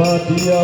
বাদিয়া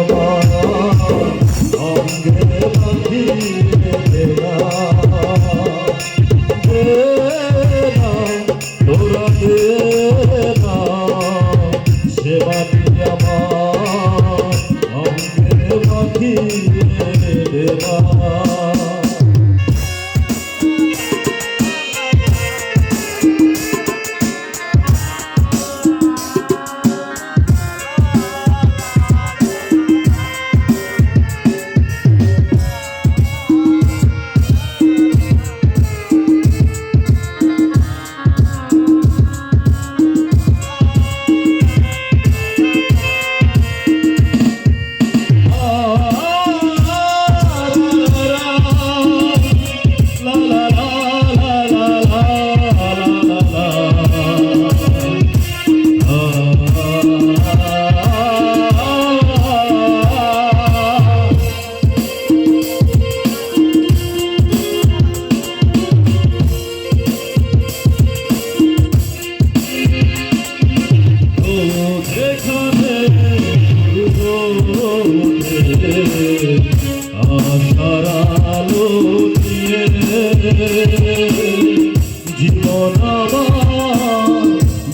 জীবন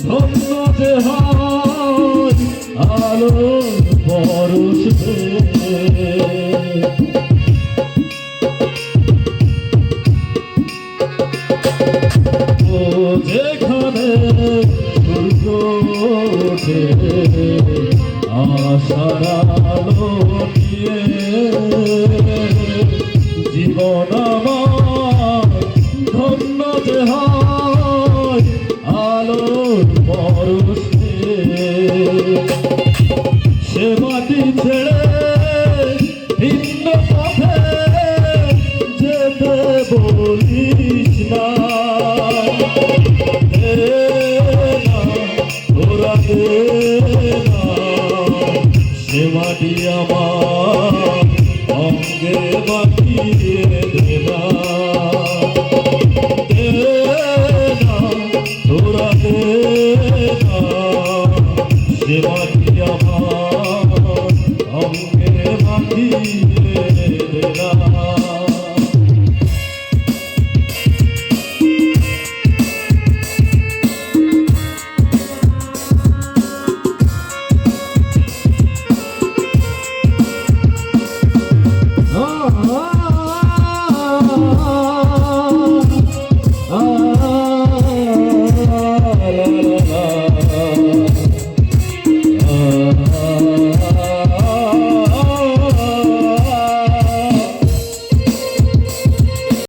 ধন্য আলো পরশ যেখানে সূর্য ওঠে আশার আলো দিয়ে জীবন আমার ধন্য যে হয় আলোর পরশে। সে মাটি ছেড়ে ভিন্ন পথে যেতে বলিস না।